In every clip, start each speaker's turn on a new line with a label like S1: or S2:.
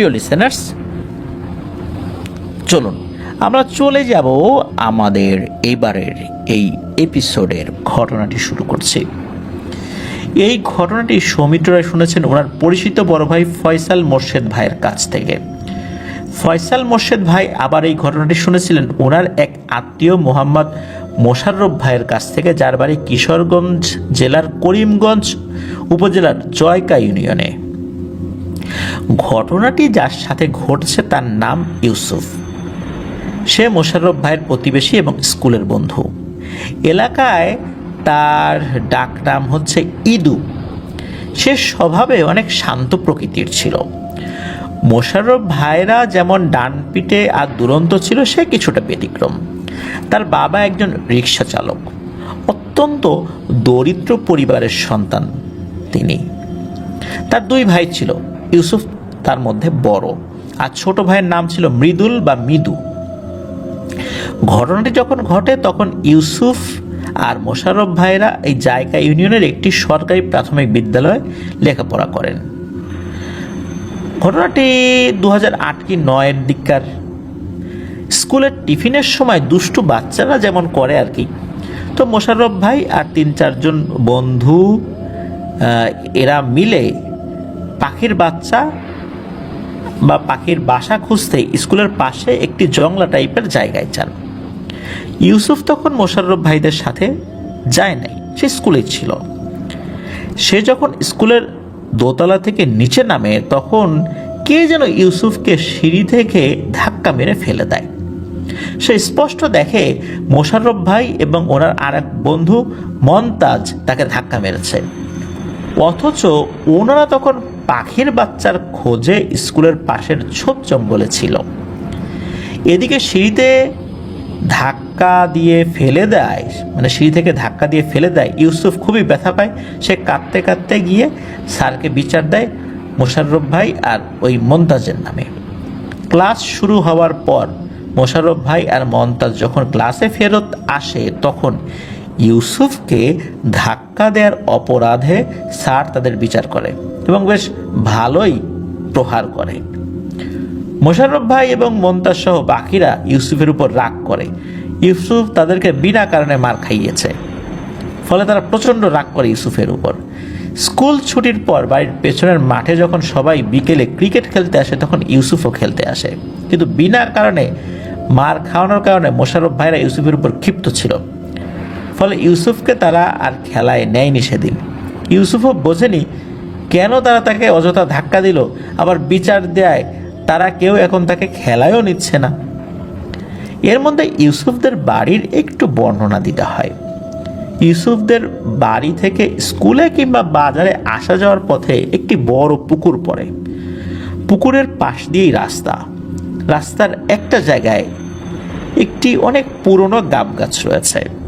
S1: প্রিয় লিসেনার্স চলুন, আমরা চলে যাব আমাদের এবারের এই এপিসোডের ঘটনাটি শুরু করছি। এই ঘটনাটি সৌমিত্র রায় শুনেছেন, ওনার পরিচিত বড় ভাই ফয়সাল মোর্শেদ ভাইয়ের কাছ থেকে। ফয়সাল মোর্শেদ ভাই আবার এই ঘটনাটি শুনেছিলেন, ওনার এক আত্মীয় মোহাম্মদ মোশাররফ ভাইয়ের কাছ থেকে, যার বাড়ি কিশোরগঞ্জ জেলার করিমগঞ্জ উপজেলার জয়কা ইউনিয়নে। ঘটনাটি যার সাথে ঘটছে তার নাম ইউসুফ। সে মোশাররফ ভাইয়ের প্রতিবেশী এবং স্কুলের বন্ধু। এলাকায় তার ডাক নাম হচ্ছে ইদু। সে স্বভাবে অনেক শান্ত প্রকৃতির ছিল। মোশাররফ ভাইরা যেমন ডান পিঠে আর দুরন্ত ছিল, সে কিছুটা ব্যতিক্রম। তার বাবা একজন রিক্সা চালক, অত্যন্ত দরিদ্র পরিবারের সন্তান তিনি। তার দুই ভাই ছিল, ইউসুফ তার মধ্যে বড়। আর ছোট ভাইয়ের নাম ছিল মৃদুল বা মৃদু। ঘটনাটি যখন ঘটে, তখন ইউসুফ আর মোশাররফ ভাইরা এই জায়গা ইউনিয়নের একটি সরকারি প্রাথমিক বিদ্যালয়ে লেখাপড়া করেন। ঘটনাটি দু হাজার আট কি নয়ের দিককার। স্কুলের টিফিনের সময় দুষ্টু বাচ্চারা যেমন করে আর কি। তো মোশাররফ ভাই আর তিন চারজন বন্ধু এরা মিলে পাখির বাচ্চা বা পাখির বাসা খুঁজতে স্কুলের পাশে একটি জংলা টাইপের জায়গায় যান। ইউসুফ তখন মোশাররফ ভাইদের সাথে যায় নাই, সে স্কুলে ছিল। সে যখন স্কুলের দোতলা থেকে নিচে নামে, তখন কে যেন ইউসুফকে সিঁড়ি থেকে ধাক্কা মেরে ফেলে দেয়। সে স্পষ্ট দেখে মোশাররফ ভাই এবং ওনার আর এক বন্ধু মন্তাজ তাকে ধাক্কা মেরেছে। অথচ ওনারা তখন পাখির বাচ্চার খোঁজে স্কুলের পাশের ছোপ জঙ্গলে ছিল। এদিকে সিঁড়িতে ধাক্কা দিয়ে ফেলে দেয় মানে সিঁড়ি থেকে ধাক্কা দিয়ে ফেলে দেয় ইউসুফ, খুবই ব্যথা পায়। সে কাঁদতে কাঁদতে গিয়ে স্যারকে বিচার দেয় মোশাররফ ভাই আর ওই মন্তাজের নামে। ক্লাস শুরু হওয়ার পর মোশাররফ ভাই আর মন্তাজ যখন ক্লাসে ফেরত আসে, তখন ইউসুফকে ধাক্কা দেওয়ার অপরাধে স্যার তাদের বিচার করে এবং বেশ ভালোই প্রহার করে। মোশাররফ ভাই এবং মন্তাজ সহ বাকিরা ইউসুফের উপর রাগ করে। ইউসুফ তাদেরকে বিনা কারণে মার খাইয়েছে। ফলে তারা প্রচণ্ড রাগ করে ইউসুফের উপর। স্কুল ছুটির পর বাড়ির পেছনের মাঠে যখন সবাই বিকেলে ক্রিকেট খেলতে আসে, তখন ইউসুফও খেলতে আসে। কিন্তু বিনা কারণে মার খাওয়ানোর কারণে মোশাররফ ভাইরা ইউসুফের উপর ক্ষিপ্ত ছিল। ফলে ইউসুফকে তারা আর খেলায় নেয়নি সেদিন। ইউসুফও বোঝেনি কেন তারা তাকে অযথা ধাক্কা দিল, আবার বিচার দেয় তারা কেউ এখন তাকে খেলায়ও নিচ্ছে না। এর মধ্যে ইউসুফদের বাড়ির একটু বর্ণনা দিতে হয়। ইউসুফদের বাড়ি থেকে স্কুলে কিংবা বাজারে আসা যাওয়ার পথে একটি বড় পুকুর পড়ে। পুকুরের পাশ দিয়েই রাস্তা। রাস্তার একটা জায়গায় একটি অনেক পুরনো গাব গাছ রয়েছে।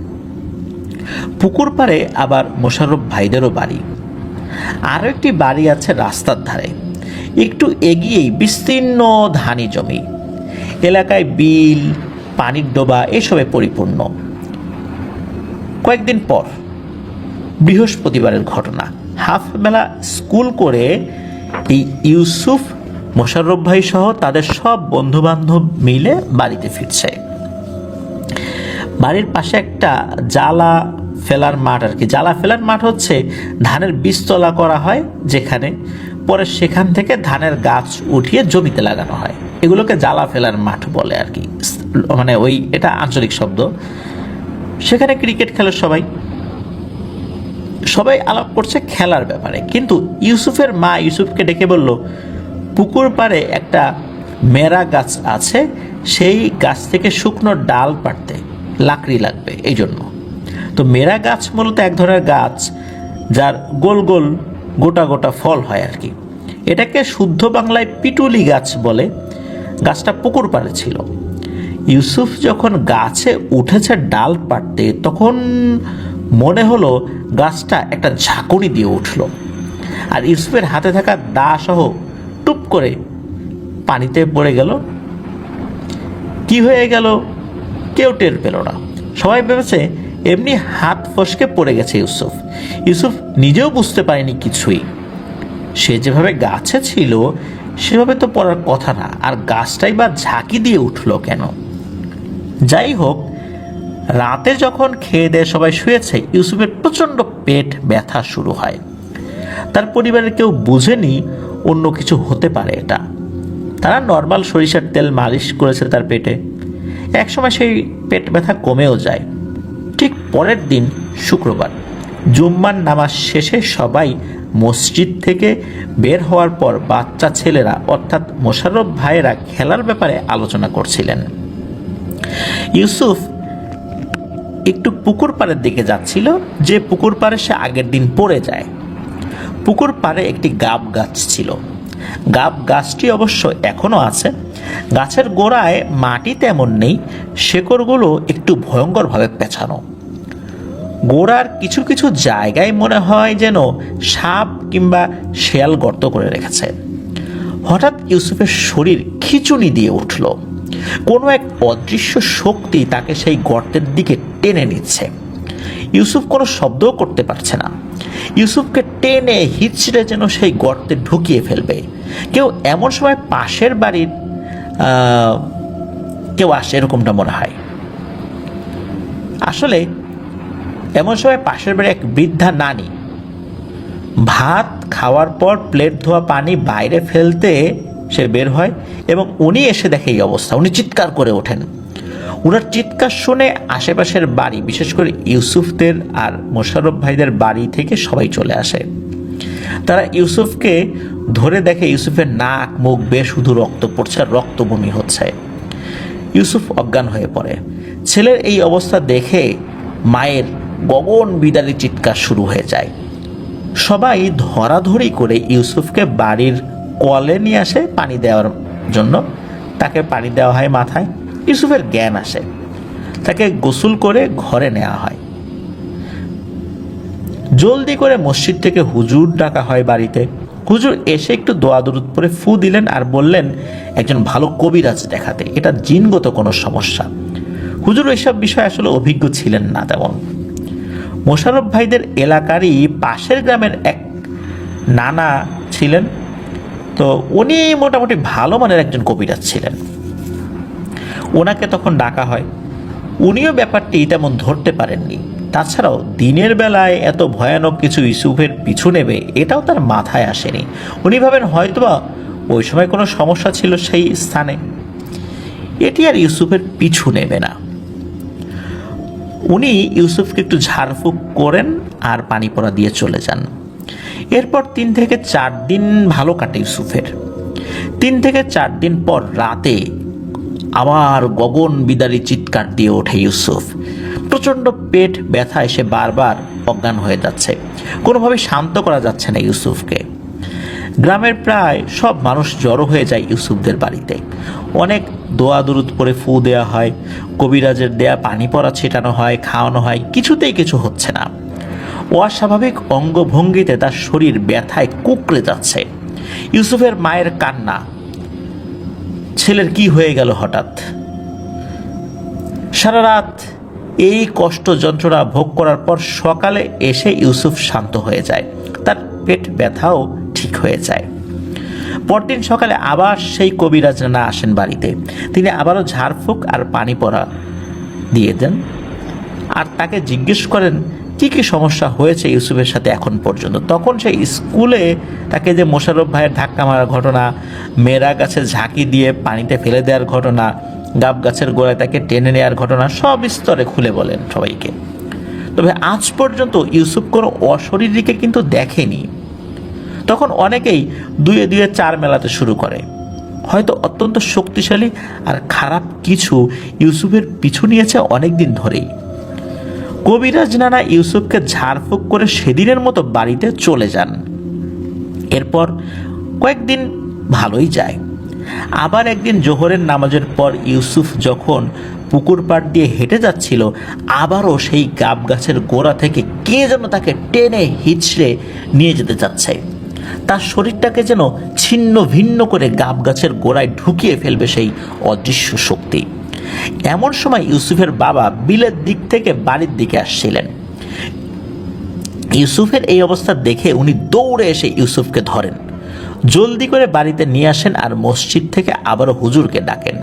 S1: পুকুর পাড়ে আবার মোশাররফ ভাইদেরও বাড়ি। আরও একটি বাড়ি আছে রাস্তার ধারে। একটু এগিয়েই বিস্তীর্ণ ধানি জমি। এলাকায় বিল, পানির ডোবা এসবে পরিপূর্ণ। কয়েকদিন পর বৃহস্পতিবারের ঘটনা। হাফ বেলা স্কুল করে এই ইউসুফ, মোশাররফ ভাই সহ তাদের সব বন্ধু বান্ধব মিলে বাড়িতে ফিরছে। বাড়ির পাশে একটা জ্বালা ফেলার মাঠ আর কি। জ্বালা ফেলার মাঠ হচ্ছে ধানের বীজতলা করা হয় যেখানে, পরে সেখান থেকে ধানের গাছ উঠিয়ে জমিতে লাগানো হয়। এগুলোকে জ্বালা ফেলার মাঠ বলে আর কি। মানে ওই, এটা আঞ্চলিক শব্দ। সেখানে ক্রিকেট খেলে সবাই। সবাই আলাপ করছে খেলার ব্যাপারে। কিন্তু ইউসুফের মা ইউসুফকে ডেকে বলল, পুকুর পাড়ে একটা মেরা গাছ আছে, সেই গাছ থেকে শুকনো ডাল পাড়তে। লাকড়ি লাগবে, এই জন্য। তো মেরা গাছ মূলত এক ধরনের গাছ যার গোল গোল গোটা গোটা ফল হয় আর কি। এটাকে শুদ্ধ বাংলায় পিটুলি গাছ বলে। গাছটা পুকুর পাড়ে ছিল। ইউসুফ যখন গাছে উঠেছে ডাল পাড়তে, তখন মনে হলো গাছটা একটা ঝাঁকুনি দিয়ে উঠল। আর ইউসুফের হাতে থাকা দা সহ টুপ করে পানিতে পড়ে গেল। কি হয়ে গেল? কেউ টের পেল না। সবাই ভেবেছে এমনি হাত ফসকে পড়ে গেছে ইউসুফ। ইউসুফ নিজেও বুঝতে পারেনি কিছুই। সে যেভাবে গাছে ছিল, সেভাবে তো পড়ার কথা না, আর গাছটাই বা ঝাঁকি দিয়ে উঠল কেন? যাই হোক, রাতে যখন খেয়ে দিয়ে সবাই শুয়েছে, ইউসুফের প্রচণ্ড পেট ব্যথা শুরু হয়। তার পরিবারের কেউ বুঝেনি অন্য কিছু হতে পারে এটা। তারা নর্মাল সরিষার তেল মালিশ করেছে তার পেটে। একসময় সেই পেট ব্যথা কমেও যায়। ঠিক পরের দিন, শুক্রবার, জুম্মার নামাজ শেষে সবাই মসজিদ থেকে বের হওয়ার পর বাচ্চা ছেলেরা, অর্থাৎ মোশাররফ ভাইয়েরা খেলার ব্যাপারে আলোচনা করছিলেন। ইউসুফ একটু পুকুর পাড়ের দিকে যাচ্ছিল, যে পুকুর পাড়ে সে আগের দিন পড়ে যায়। পুকুর পাড়ে একটি গাব গাছ ছিল। গাব গাছটি অবশ্য এখনও আছে। গাছের গোড়ায় মাটি তেমন নেই, শেকড়গুলো একটু ভয়ঙ্করভাবে পেছানো। গোড়ার কিছু কিছু জায়গায় মনে হয় যেন সাপ কিংবা শেয়াল গর্ত করে রেখেছে। হঠাৎ ইউসুফের শরীর খিচুনি দিয়ে উঠল। কোনো এক অদৃশ্য শক্তি তাকে সেই গর্তের দিকে টেনে নিচ্ছে। ইউসুফ কোনো শব্দও করতে পারছে না। ইউসুফকে টেনে হিচড়ে যেন সেই গর্তে ঢুকিয়ে ফেলবে। কেউ এমন সময় পাশের বাড়ির কেউ আসে এরকমটা মনে হয়। আসলে এমন সময় পাশের বাড়ি এক বৃদ্ধা নানি ভাত খাওয়ার পর প্লেট ধোয়া পানি বাইরে ফেলতে সে বের হয় এবং উনি এসে দেখে এই অবস্থা। উনি চিৎকার করে ওঠেন। ওনার চিৎকার শুনে আশেপাশের বাড়ি, বিশেষ করে ইউসুফদের আর মোশাররফ ভাইদের বাড়ি থেকে সবাই চলে আসে। তারা ইউসুফকে ধরে দেখে ইউসুফের নাক, মুখ বেশ শুধু রক্ত পড়ছে আর রক্ত বমি হচ্ছে। ইউসুফ অজ্ঞান হয়ে পড়ে। ছেলের এই অবস্থা দেখে মায়ের গগন বিদারী চিৎকার শুরু হয়ে যায়। সবাই ধরাধরি করে ইউসুফকে বাড়ির কলে নিয়ে আসে পানি দেওয়ার জন্য। তাকে পানি দেওয়া হয় মাথায়। ইউসুফের জ্ঞান আসে। তাকে গোসল করে ঘরে নেওয়া হয়। জলদি করে মসজিদ থেকে হুজুর ডাকা হয় বাড়িতে। হুজুর এসে একটু দোয়া দরুদ পরে ফু দিলেন আর বললেন, একজন ভালো কবিরাজ দেখাতে। এটা জিনগত কোনো সমস্যা। হুজুর এসব বিষয়ে আসলে অভিজ্ঞ ছিলেন না তেমন। মোশাররফ ভাইদের এলাকারই পাশের গ্রামের এক নানা ছিলেন। তো উনি মোটামুটি ভালো মানের একজন কবিরাজ ছিলেন। ওনাকে তখন ডাকা হয়। উনিও ব্যাপারটি তেমন ধরতে পারেননি। তাছাড়াও দিনের বেলায় এত ভয়ানক কিছু ইউসুফের পিছু নেবে, এটাও তার মাথায় আসেনি। উনি ভাবেন হয়তোবা ওই সময় কোনো সমস্যা ছিল সেই স্থানে। এটি আর ইউসুফের পিছু নেবে না। উনি ইউসুফকে একটু ঝাড়ফুঁক করেন আর পানি পড়া দিয়ে চলে যান। এরপর তিন থেকে চার দিন ভালো কাটে ইউসুফের। তিন থেকে চার দিন পর রাতে আবার গগন বিদারী চিৎকার দিয়ে ওঠে ইউসুফ। প্রচণ্ড পেট ব্যথা এসে বারবার অজ্ঞান হয়ে যাচ্ছে। কোনোভাবে শান্ত করা যাচ্ছে না ইউসুফকে। গ্রামের প্রায় সব মানুষ জড়ো হয়ে যায় ইউসুফদের বাড়িতে। অনেক দোয়া দুরুদ পরে ফু দেওয়া হয়, কবিরাজের দেয়া পানি পড়া ছেটানো হয়, খাওয়ানো হয়, কিছুতেই কিছু হচ্ছে না। অস্বাভাবিক অঙ্গভঙ্গিতে তার শরীর ব্যথায় কুকড়ে যাচ্ছে। ইউসুফের মায়ের কান্না ছেলের কি হয়ে গেল হঠাৎ? সারা রাত এই কষ্ট যন্ত্রণা ভোগ করার পর সকালে এসে ইউসুফ শান্ত হয়ে যায়। তার পেট ব্যথাও ঠিক হয়ে যায়। পরদিন সকালে আবার সেই কবিরাজ নানা আসেন বাড়িতে। তিনি আবারও ঝাড়ফুঁক আর পানি পড়া দিয়ে দেন। আর তাকে জিজ্ঞেস করেন কি কি সমস্যা হয়েছে ইউসুফের সাথে এখন পর্যন্ত? তখন সে স্কুলে তাকে যে মোশারফ ভাইয়ের ধাক্কা মারার ঘটনা, মেয়েরা গাছের ঝাঁকি দিয়ে পানিতে ফেলে দেওয়ার ঘটনা, গাব গাছের গোড়ায় তাকে টেনে নেওয়ার ঘটনা, সব স্তরে খুলে বলেন সবাইকে। তবে আজ পর্যন্ত ইউসুফ কোনো অশরীরীকে কিন্তু দেখেনি। তখন অনেকেই দুয়ে দুয়ে চার মেলাতে শুরু করে। হয়তো অত্যন্ত শক্তিশালী আর খারাপ কিছু ইউসুফের পিছু নিয়েছে অনেক দিন ধরেই। কবিরাজ নানা ইউসুফকে ঝাড়ফুঁক করে সেদিনের মতো বাড়িতে চলে যান। এরপর কয়েকদিন ভালোই যায়। আবার একদিন জোহরের নামাজের পর ইউসুফ যখন পুকুর পাড় দিয়ে হেঁটে যাচ্ছিল, আবারও সেই গাব গাছের গোড়া থেকে কে যেন তাকে টেনে হিচড়ে নিয়ে যেতে চাচ্ছে। তার শরীরটাকে যেন ছিন্ন ভিন্ন করে গাব গাছের গোড়ায় ঢুকিয়ে ফেলবে সেই অদৃশ্য শক্তি। এমন সময় ইউসুফের বাবা বিলের দিক থেকে বাড়ির দিকে আসছিলেন। ইউসুফের এই অবস্থা দেখে উনি দৌড়ে এসে ইউসুফকে ধরেন। জলদি করে বাড়িতে নিয়ে আসেন আর মসজিদ থেকে আবারও হুজুরকে ডাকেন।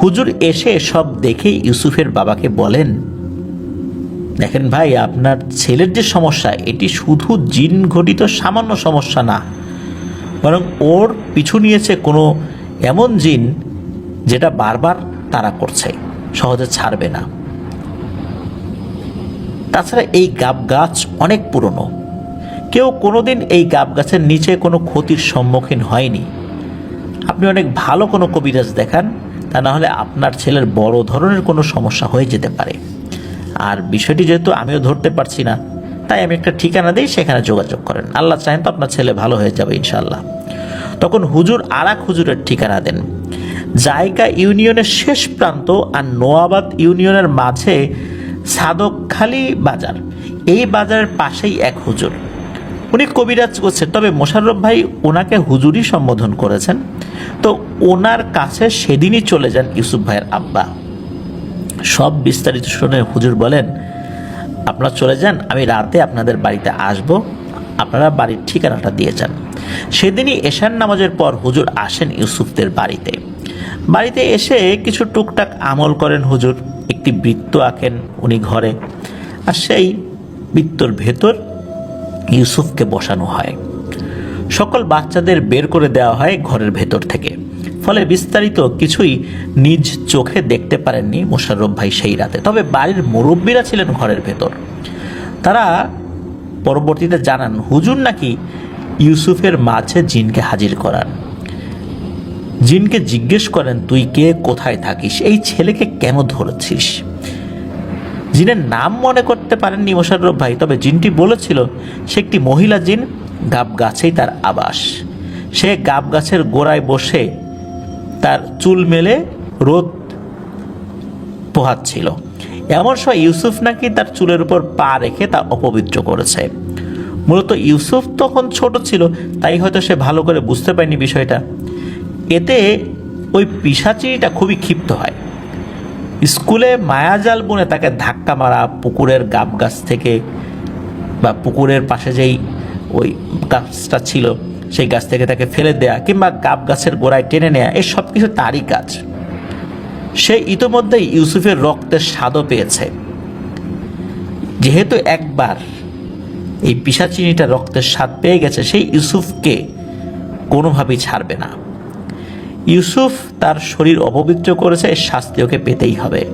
S1: হুজুর এসে সব দেখেই ইউসুফের বাবাকে বলেন, দেখেন ভাই, আপনার ছেলের যে সমস্যা, এটি শুধু জিন ঘটিত সামান্য সমস্যা না, বরং ওর পিছু নিয়েছে কোনো এমন জিন যেটা বারবার তারা করছে, সহজে ছাড়বে না। তাছাড়া এই গাব গাছ অনেক পুরনো। কেউ কোনোদিন এই গাব গাছের নিচে কোনো ক্ষতির সম্মুখীন হয়নি। আপনি অনেক ভালো কোনো কবিরাজ দেখান, তা না হলে আপনার ছেলের বড় ধরনের কোনো সমস্যা হয়ে যেতে পারে। আর বিষয়টি যেহেতু আমিও ধরতে পারছি না, তাই আমি একটা ঠিকানা দিই সেখানে যোগাযোগ করেন। আল্লাহ চাহেন তো আপনার ছেলে ভালো হয়ে যাবে ইনশাল্লাহ তখন হুজুর আর এক হুজুরের ঠিকানা দেন। জায়গা ইউনিয়নের শেষ প্রান্ত আর নোয়াবাদ ইউনিয়নের মাঝে সাদকখালি বাজার। এই বাজারের পাশেই এক হুজুর। উনি কবিরাজ করছেন। তবে মোশাররফ ভাই ওনাকে হুজুরই সম্বোধন করেছেন। তো ওনার কাছে সেদিনই চলে যান ইউসুফ ভাইয়ের আব্বা। সব বিস্তারিত শুনে হুজুর বলেন, আপনারা চলে যান, আমি রাতে আপনাদের বাড়িতে আসব। আপনারা বাড়ির ঠিকানাটা দিয়ে যান। সেদিনই এশার নামাজের পর হুজুর আসেন ইউসুফদের বাড়িতে। বাড়িতে এসে কিছু টুকটাক আমল করেন হুজুর। একটি বৃত্ত আঁকেন উনি ঘরে। আর সেই বৃত্তর ভেতর ইউসুফকে বসানো হয়। সকল বাচ্চাদের বের করে দেওয়া হয় ঘরের ভেতর থেকে। ফলে বিস্তারিত কিছুই নিজ চোখে দেখতে পারেননি মোশাররফ ভাই সেই রাতে। তবে বাড়ির মুরব্বীরা ছিলেন ঘরের ভেতর। তারা পরবর্তীতে জানান, হুজুর নাকি ইউসুফের মাঝে জিনকে হাজির করান? জিনকে জিজ্ঞেস করেন, তুই কে? কোথায় থাকিস? এই ছেলেকে কেন ধরেছিস? জিনের নাম মনে করতে পারেননি মোশাররফ ভাই, তবে জিনটি বলেছিল, সে একটি মহিলা জিন, গাব গাছেই তার আবাস। সে গাব গাছের গোড়ায় বসে তার চুল মেলে রোদ পোহাচ্ছিল। এমন সময় ইউসুফ নাকি তার চুলের উপর পা রেখে তা অপবিত্র করেছে। মূলত ইউসুফ তখন ছোট ছিল, তাই হয়তো সে ভালো করে বুঝতে পারেনি বিষয়টা। এতে ওই পিসাচিটা খুবই ক্ষিপ্ত হয়। স্কুলে মায়াজাল বনে তাকে ধাক্কা মারা পুকুরের গাব গাছ থেকে বা পুকুরের পাশে যেই ওই গাছটা ছিল, সেই গাছ থেকে তাকে ফেলে দেয়া কিংবা গাব গাছের গোড়ায় টেনে নেয়া এই সব কিছু তারই কাজ। সে ইতোমধ্যেই ইউসুফের রক্তের স্বাদও পেয়েছে। যেহেতু একবার এই পিসাচিনিটা রক্তের স্বাদ পেয়ে গেছে, সেই ইউসুফকে কোনোভাবেই ছাড়বে না। ইউসুফ তার শরীর অপবিত্র করেছে শাস্তি ওকে পেতেই হবে।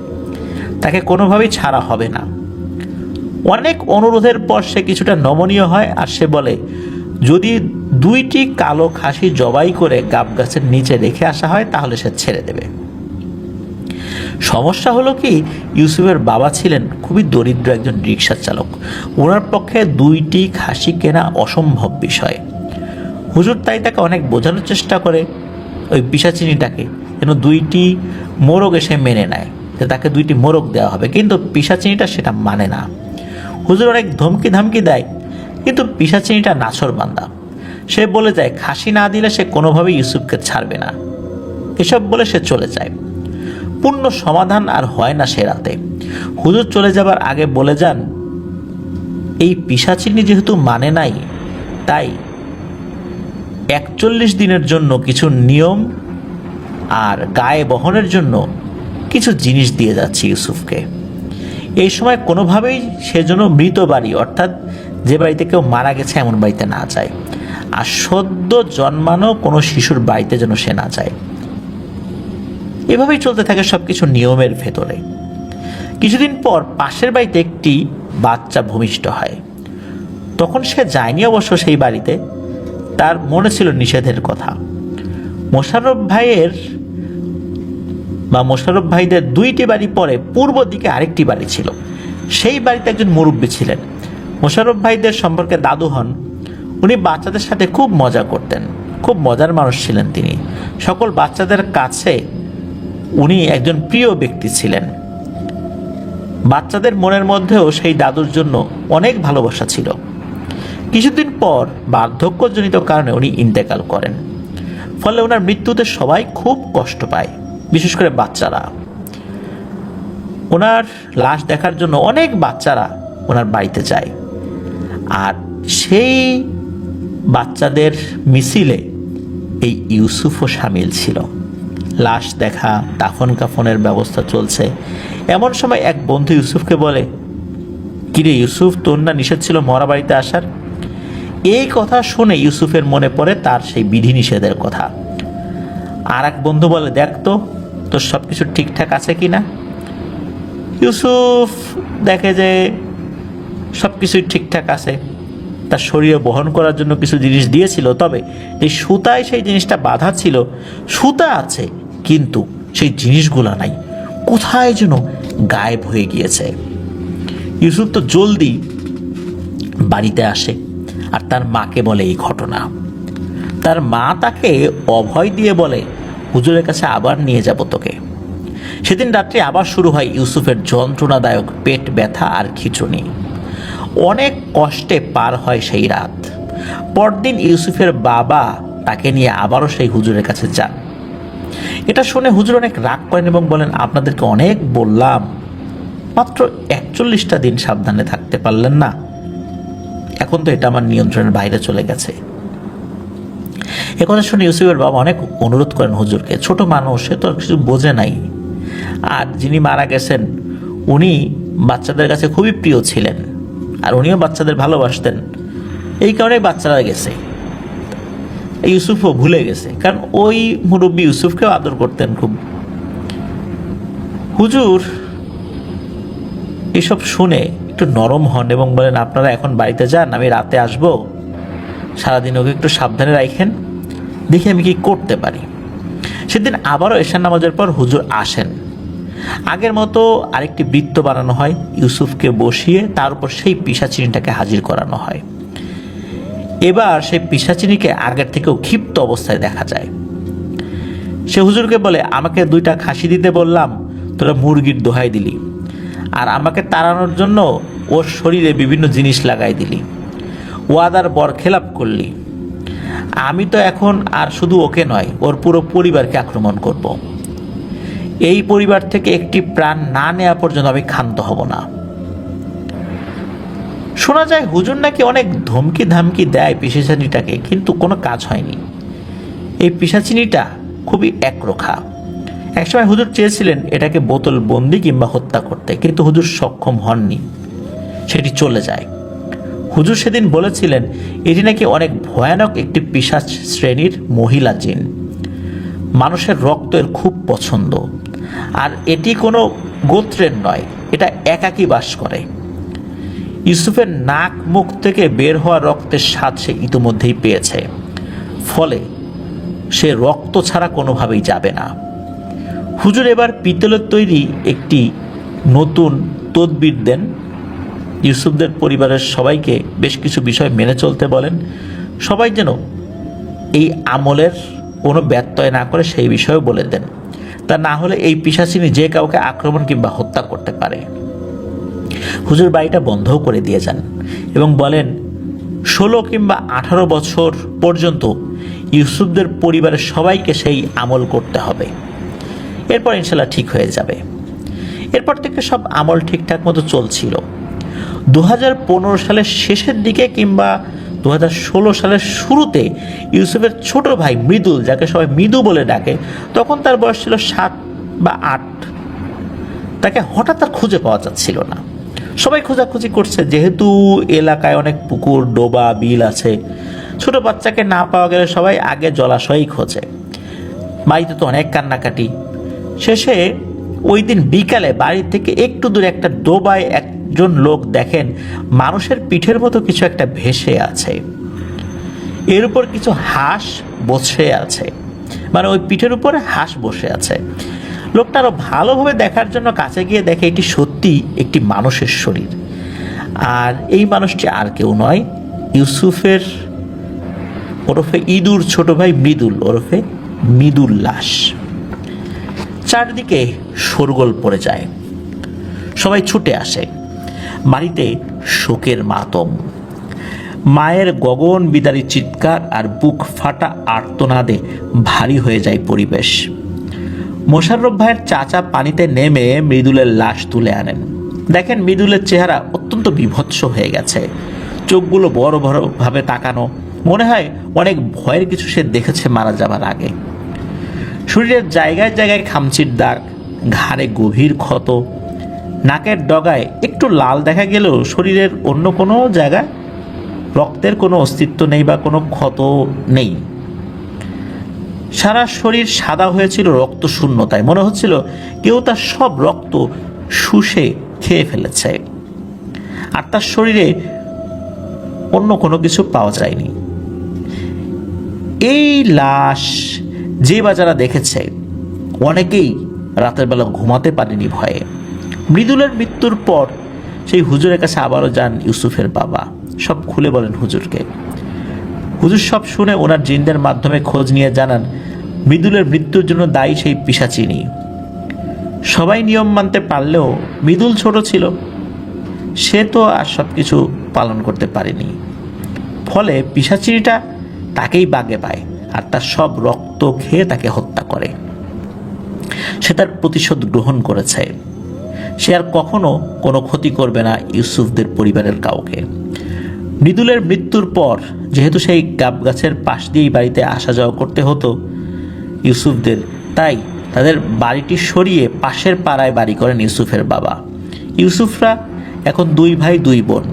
S1: তাকে কোনোভাবেই ছাড়া হবে না। অনেক অনুরোধের পর সে কিছুটা নমনীয় হয় আর সে বলে, যদি দুইটি কালো খাসি জবাই করে গাব গাছের নিচে রেখে আসা হয়, তাহলে সে ছেড়ে দেবে। সমস্যা হলো কি, ইউসুফের বাবা ছিলেন খুবই দরিদ্র একজন রিক্সা চালক। ওনার পক্ষে দুইটি খাসি কেনা অসম্ভব বিষয়। হুজুর তাই তাকে অনেক বোঝানোর চেষ্টা করে। ওই পিসাচিনিটাকে যেন দুইটি মোরগ এসে মেনে নেয়, যে তাকে দুইটি মোরগ দেওয়া হবে। কিন্তু পিসাচিনিটা সেটা মানে না। হুজুর অনেক ধমকি ধামকি দেয়, কিন্তু পিসাচিনিটা নাছর বান্দা সে বলে যায়, খাসি না দিলে সে কোনোভাবেই ইউসুফকে ছাড়বে না। এসব বলে সে চলে যায়। পূর্ণ সমাধান আর হয় না সে রাতে। হুজুর চলে যাবার আগে বলে যান, এই পিসাচিনি যেহেতু মানে নাই, তাই একচল্লিশ দিনের জন্য কিছু নিয়ম আর গায়ে বহনের জন্য কিছু জিনিস দিয়ে যাচ্ছে ইউসুফকে। এই সময় কোনোভাবেই সে যেন মৃত বাড়ি, অর্থাৎ যে বাড়িতে কেউ মারা গেছে এমন বাড়িতে না যায়। আর সদ্য জন্মানো কোনো শিশুর বাড়িতে যেন সে না যায়। এভাবেই চলতে থাকে সব কিছু নিয়মের ভেতরে। কিছুদিন পর পাশের বাড়িতে একটি বাচ্চা ভূমিষ্ঠ হয়। তখন সে যায়নি অবশ্য সেই বাড়িতে। তার মনে ছিল নিষেধের কথা। মোশাররফ ভাইয়ের বা মোশাররফ ভাইদের দুইটি বাড়ি পরে পূর্ব দিকে আরেকটি বাড়ি ছিল। সেই বাড়িতে একজন মুরব্বী ছিলেন। মোশাররফ ভাইদের সম্পর্কে দাদু হন। উনি বাচ্চাদের সাথে খুব মজা করতেন। খুব মজার মানুষ ছিলেন তিনি। সকল বাচ্চাদের কাছে উনি একজন প্রিয় ব্যক্তি ছিলেন। বাচ্চাদের মনের মধ্যেও সেই দাদুর জন্য অনেক ভালোবাসা ছিল। কিছুদিন পর বার্ধক্যজনিত কারণে উনি ইন্তেকাল করেন। ফলে ওনার মৃত্যুতে সবাই খুব কষ্ট পায়, বিশেষ করে বাচ্চারা। ওনার লাশ দেখার জন্য অনেক বাচ্চারা ওনার বাড়িতে যায়। আর সেই বাচ্চাদের মিছিলে এই ইউসুফও সামিল ছিল। লাশ দেখা, দাফন কাফনের ব্যবস্থা চলছে। এমন সময় এক বন্ধু ইউসুফকে বলে, কিরে ইউসুফ, তোর না নিষেধ ছিল মরা বাড়িতে আসার? এই কথা শুনে ইউসুফের মনে পড়ে তার সেই বিধিনিষেধের কথা। আর এক বন্ধু বলে, দেখ তো, তোর সব কিছু ঠিকঠাক আছে কি না ইউসুফ দেখে যে সব কিছুই ঠিকঠাক আছে। তার শরীরে বহন করার জন্য কিছু জিনিস দিয়েছিল, তবে যে সুতায় সেই জিনিসটা বাঁধা ছিল, সুতা আছে, কিন্তু সেই জিনিসগুলো নাই। কোথায় যেন গায়েব হয়ে গিয়েছে। ইউসুফ তো জলদি বাড়িতে আসে। আর তার মাকে বলে এই ঘটনা। তার মা তাকে অভয় দিয়ে বলে, হুজুরের কাছে আবার নিয়ে যাব তোকে। সেদিন রাত্রে আবার শুরু হয় ইউসুফের যন্ত্রণাদায়ক পেট ব্যথা আর খিচুনি। অনেক কষ্টে পার হয় সেই রাত। পরদিন ইউসুফের বাবা তাকে নিয়ে আবারও সেই হুজুরের কাছে যান। এটা শুনে হুজুর অনেক রাগ করেন এবং বলেন, আপনাদেরকে অনেক বললাম, মাত্র একচল্লিশটা দিন সাবধানে থাকতে পারলেন না। এখন তো এটা আমার নিয়ন্ত্রণের বাইরে চলে গেছে। এ কথা শুনে ইউসুফের বাবা অনেক অনুরোধ করেন হুজুরকে। ছোট মানুষ, সে তো কিছু বোঝে নাই। আর যিনি মারা গেছেন, উনি বাচ্চাদের কাছে খুবই প্রিয় ছিলেন। আর উনিও বাচ্চাদের ভালোবাসতেন। এই কারণে বাচ্চারা গেছে। ইউসুফও ভুলে গেছে। কারণ ওই মুরব্বী ইউসুফকেও আদর করতেন খুব। হুজুর, এসব শুনে একটু নরম হন এবং বলেন, আপনারা এখন বাড়িতে যান, আমি রাতে আসব। সারাদিন ওকে একটু সাবধানে রাখেন। দেখি আমি কি করতে পারি। সেদিন আবারও এশার নামাজের পর হুজুর আসেন। আগের মতো আরেকটি বৃত্ত বানানো হয়, ইউসুফকে বসিয়ে তার উপর সেই পিসাচিনিটাকে হাজির করানো হয়। এবার সেই পিসাচিনিকে আগের থেকেও ক্ষিপ্ত অবস্থায় দেখা যায়। সে হুজুরকে বলে, আমাকে দুইটা খাসি দিতে বললাম, তোরা মুরগির দোহাই দিলি। আর আমাকে তাড়ানোর জন্য ওর শরীরে বিভিন্ন জিনিস লাগাই দিলি। ওয়াদার বর খেলাপ করলি। আমি তো এখন আর শুধু ওকে নয়, ওর পুরো পরিবারকে আক্রমণ করব। এই পরিবার থেকে একটি প্রাণ না নেওয়া পর্যন্ত আমি ক্ষান্ত হব না। শোনা যায় হুজুর নাকি অনেক ধমকি ধামকি দেয় পিসাচিনিটাকে, কিন্তু কোনো কাজ হয়নি। এই পিসাচিনিটা খুবই একরোখা। একসময় হুজুর চেয়েছিলেন এটাকে বোতল বন্দি কিংবা হত্যা করতে, কিন্তু হুজুর সক্ষম হননি। সেটি চলে যায়। হুজুর সেদিন বলেছিলেন, এটি নাকি অনেক ভয়ানক একটি পিসাচ শ্রেণির মহিলা জিন। মানুষের রক্ত এর খুব পছন্দ। আর এটি কোনো গোত্রের নয়, এটা একাকী বাস করে। ইউসুফের নাক মুখ থেকে বের হওয়া রক্তের স্বাদ সে ইতিমধ্যেই পেয়েছে। ফলে সে রক্ত ছাড়া কোনোভাবেই যাবে না। হুজুর এবার পিতলের তৈরি একটি নতুন তদবির দেন। ইউসুফদের পরিবারের সবাইকে বেশ কিছু বিষয় মেনে চলতে বলেন। সবাই যেন এই আমলের কোনো ব্যত্যয় না করে সেই বিষয়েও বলে দেন। তা না হলে এই পিসাচিনী যে কাউকে আক্রমণ কিংবা হত্যা করতে পারে। হুজুর বাড়িটা বন্ধও করে দিয়ে যান এবং বলেন, ষোলো কিংবা আঠারো বছর পর্যন্ত ইউসুফদের পরিবারের সবাইকে সেই আমল করতে হবে। এরপর ইনশাল্লাহ ঠিক হয়ে যাবে। এরপর থেকে সব আমল ঠিকঠাক মতো চলছিল। দু হাজার পনেরো সালের শেষের দিকে কিংবা দু হাজার ষোলো সালের শুরুতে ইউসুফের ছোট ভাই মৃদুল যাকে সবাই মৃদু বলে ডাকে, তখন তার বয়স ছিল সাত বা আট। তাকে হঠাৎ আর খুঁজে পাওয়া যাচ্ছিল না। সবাই খোঁজাখুঁজি করছে, যেহেতু এলাকায় অনেক পুকুর, ডোবা, বিল আছে। ছোট বাচ্চাকে না পাওয়া গেলে সবাই আগে জলাশয়ই খোঁজে। বাড়িতে তো অনেক কান্নাকাটি। শেষে ওই দিন বিকালে বাড়ি থেকে একটু দূরে একটা ডোবায় একজন লোক দেখেন মানুষের পিঠের মতো কিছু একটা ভেসে আছে। এর উপর কিছু হাঁস বসে আছে। মানে ওই পিঠের উপরে হাঁস বসে আছে। লোকটা আরও ভালোভাবে দেখার জন্য কাছে গিয়ে দেখে এটি সত্যি একটি মানুষের শরীর। আর এই মানুষটি আর কেউ নয়, ইউসুফের ওরফে ইদুর ছোট ভাই মৃদুল, ওরফে মৃদুল লাশ। চারদিকে শোরগোল পড়ে যায়। সবাই ছুটে আসে। বাড়িতে শোকের মাতম। মায়ের গগন বিদারী চিৎকার আর বুক ফাটা আর্তনাদে ভারী হয়ে যায় পরিবেশ। মোশাররফ ভাইয়ের চাচা পানিতে নেমে মৃদুলের লাশ তুলে আনেন। দেখেন, মৃদুলের চেহারা অত্যন্ত বিভৎস হয়ে গেছে। চোখগুলো বড় বড়ভাবে তাকানো। মনে হয় অনেক ভয়ের কিছু সে দেখেছে মারা যাবার আগে। শরীরের জায়গায় জায়গায় খামচির দাগ, ঘাড়ে গভীর ক্ষত, নাকের ডগায় একটু লাল দেখা গেলেও শরীরের অন্য কোনো জায়গায় রক্তের কোনো অস্তিত্ব নেই বা কোনো ক্ষত নেই। সারা শরীর সাদা হয়েছিল, রক্ত শূন্যতায় মনে হচ্ছিল কেউ তার সব রক্ত শুষে খেয়ে ফেলেছে। আর তার শরীরে অন্য কোনো কিছু পাওয়া যায়নি। এই লাশ যে বা যারা দেখেছে, অনেকেই রাতের বেলা ঘুমাতে পারেনি ভয়ে। মৃদুলের মৃত্যুর পর সেই হুজুরের কাছে আবারও যান ইউসুফের বাবা। সব খুলে বলেন হুজুরকে। হুজুর সব শুনে ওনার জিনদের মাধ্যমে খোঁজ নিয়ে জানান, মৃদুলের মৃত্যুর জন্য দায়ী সেই পিসাচিনি। সবাই নিয়ম মানতে পারলেও মৃদুল ছোট ছিল। সে তো আর সব কিছু পালন করতে পারেনি। ফলে পিসাচিনিটা তাকেই বাগে পায়। আর তার সব রক্ত খেয়ে তাকে হত্যা করে। সে তার প্রতিশোধ গ্রহণ করেছে। সে আর কখনো কোনো ক্ষতি করবে না ইউসুফদের পরিবারের কাউকে। মৃদুলের মৃত্যুর পর যেহেতু সেই গাব গাছের পাশ দিয়েই বাড়িতে আসা যাওয়া করতে হতো ইউসুফদের, তাই তাদের বাড়িটি সরিয়ে পাশের পাড়ায় বাড়ি করেন ইউসুফের বাবা। ইউসুফরা এখন দুই ভাই, দুই বোন।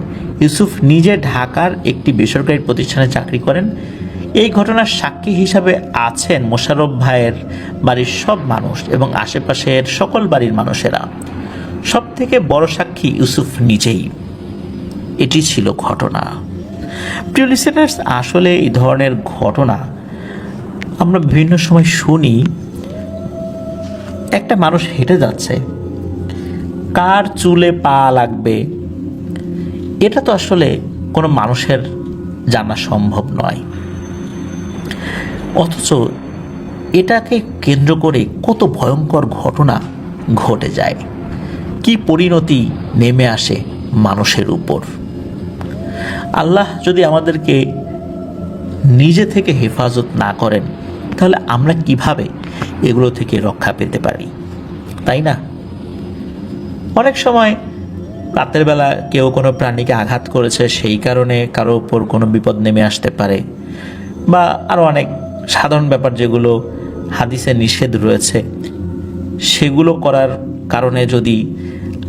S1: ইউসুফ নিজে ঢাকার একটি বেসরকারি প্রতিষ্ঠানে চাকরি করেন। এই ঘটনার সাক্ষী হিসাবে আছেন মোশারফ ভাইয়ের বাড়ির সব মানুষ এবং আশেপাশের সকল বাড়ির মানুষেরা। সব থেকে বড় সাক্ষী ইউসুফ নিজেই। এটি ছিল ঘটনা। প্রিয় লিসেনার্স আসলে এই ধরনের ঘটনা আমরা বিভিন্ন সময় শুনি। একটা মানুষ হেঁটে যাচ্ছে। কার চুলে পা লাগবে? এটা তো আসলে কোনো মানুষের জানা সম্ভব নয়। অথচ এটাকে কেন্দ্র করে কত ভয়ঙ্কর ঘটনা ঘটে যায়। কি পরিণতি নেমে আসে মানুষের উপর। আল্লাহ যদি আমাদেরকে নিজে থেকে হেফাজত না করেন, তাহলে আমরা কীভাবে এগুলো থেকে রক্ষা পেতে পারি? তাই না? অনেক সময় রাতের বেলা কেউ কোনো প্রাণীকে আঘাত করেছে, সেই কারণে কারও উপর কোনো বিপদ নেমে আসতে পারে, বা আরও অনেক সাধারণ ব্যাপার যেগুলো হাদিসে নিষেধ রয়েছে, সেগুলো করার কারণে যদি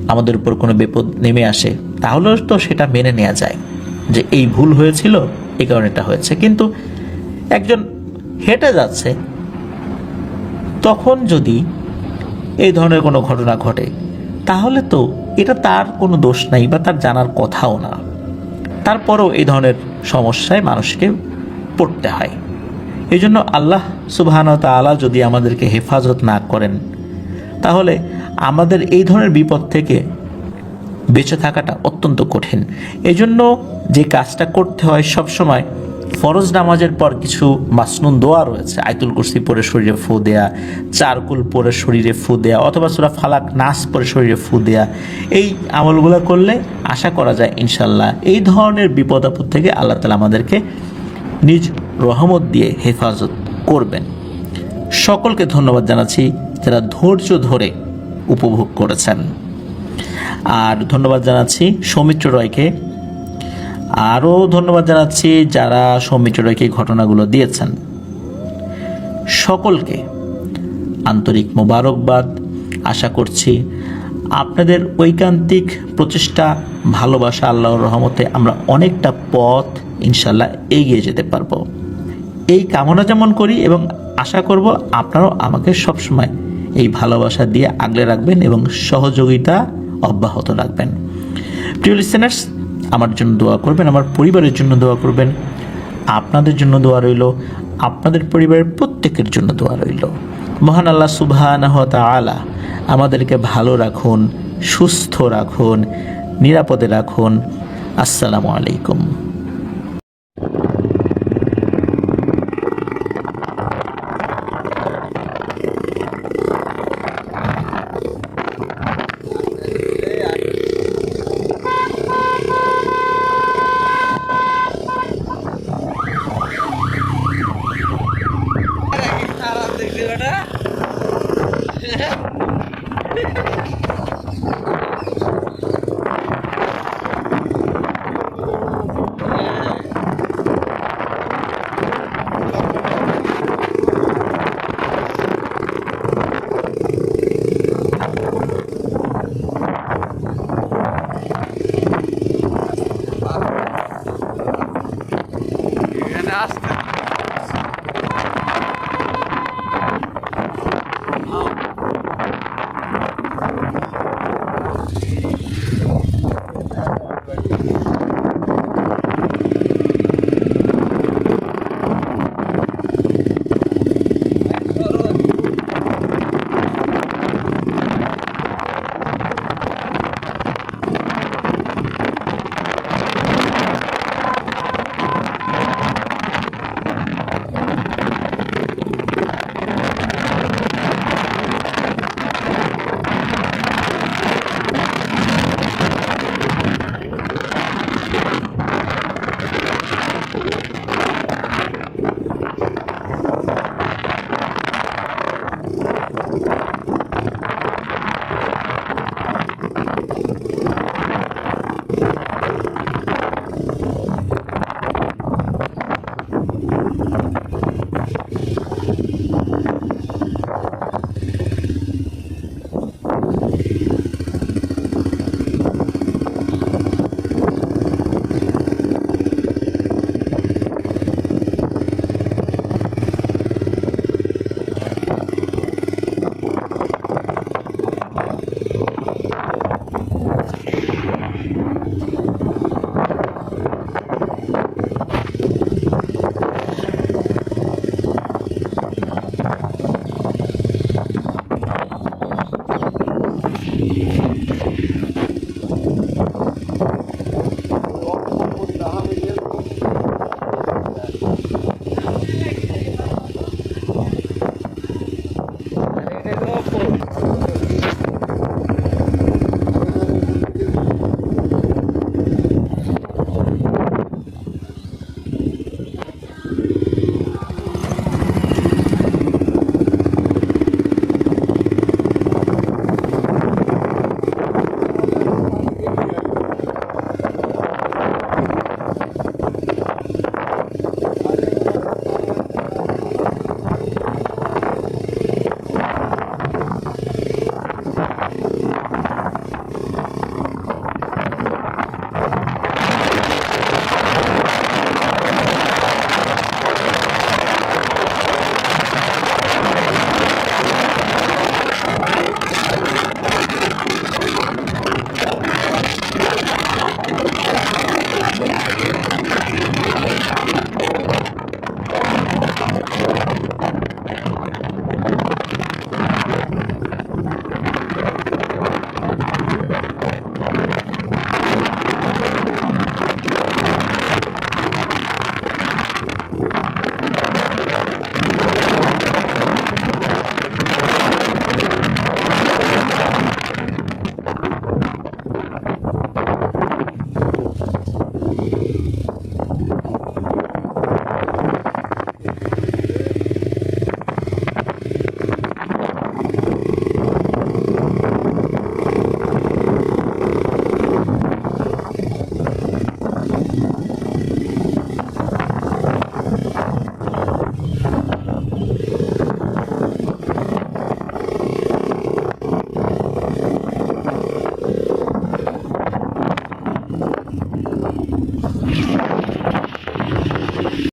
S1: আমাদের উপর কোনো বিপদ নেমে আসে, তাহলে তো সেটা মেনে নেওয়া যায় যে এই ভুল হয়েছিল এই কারণে এটা হয়েছে। কিন্তু একজন হেঁটে যাচ্ছে, তখন যদি এই ধরনের কোনো ঘটনা ঘটে, তাহলে তো এটা তার কোনো দোষ নাই বা তার জানার কথাও না। তারপরেও এই ধরনের সমস্যায় মানুষকে পড়তে হয়। এই জন্য আল্লাহ সুবাহান তালা যদি আমাদেরকে হেফাজত না করেন, তাহলে আমাদের এই ধরনের বিপদ থেকে বেঁচে থাকাটা অত্যন্ত কঠিন। এই জন্য যে কাজটা করতে হয় সবসময় ফরজ নামাজের পর কিছু মাসনুন দোয়া রয়েছে। আয়তুল কুরসি পরে শরীরে ফু দেয়া, চারকুল পরে শরীরে ফু দেয়া, অথবা সুরা ফালাক নাস পরে শরীরে ফু দেয়া, এই আমলগুলো করলে আশা করা যায় ইনশাল্লাহ এই ধরনের বিপদ আপদ থেকে আল্লাহ তালা আমাদেরকে নিজ রহমত দিয়ে হেফাজত করবেন। সকলকে ধন্যবাদ জানাচ্ছি যারা ধৈর্য ধরে উপভোগ করেছেন। আর ধন্যবাদ জানাচ্ছি সৌমিত্র রয়কে। আরও ধন্যবাদ জানাচ্ছি যারা সৌমিত্র রয়কে ঘটনাগুলো দিয়েছেন। সকলকে আন্তরিক মোবারকবাদ। আশা করছি আপনাদের ঐকান্তিক প্রচেষ্টা, ভালোবাসা, আল্লাহর রহমতে আমরা অনেকটা পথ ইনশাল্লাহ এগিয়ে যেতে পারব। এই কামনা যেমন করি এবং আশা করব আপনারাও আমাকে সবসময় এই ভালোবাসা দিয়ে আগলে রাখবেন এবং সহযোগিতা অব্যাহত রাখবেন। প্রিয় লিসেনার্স আমার জন্য দোয়া করবেন, আমার পরিবারের জন্য দোয়া করবেন, আপনাদের জন্য দোয়া রইল, আপনাদের পরিবারের প্রত্যেকের জন্য দোয়া রইল। মহান আল্লাহ সুবাহ আলা আমাদেরকে ভালো রাখুন, সুস্থ রাখুন, নিরাপদে রাখুন। আসসালামু আলাইকুম।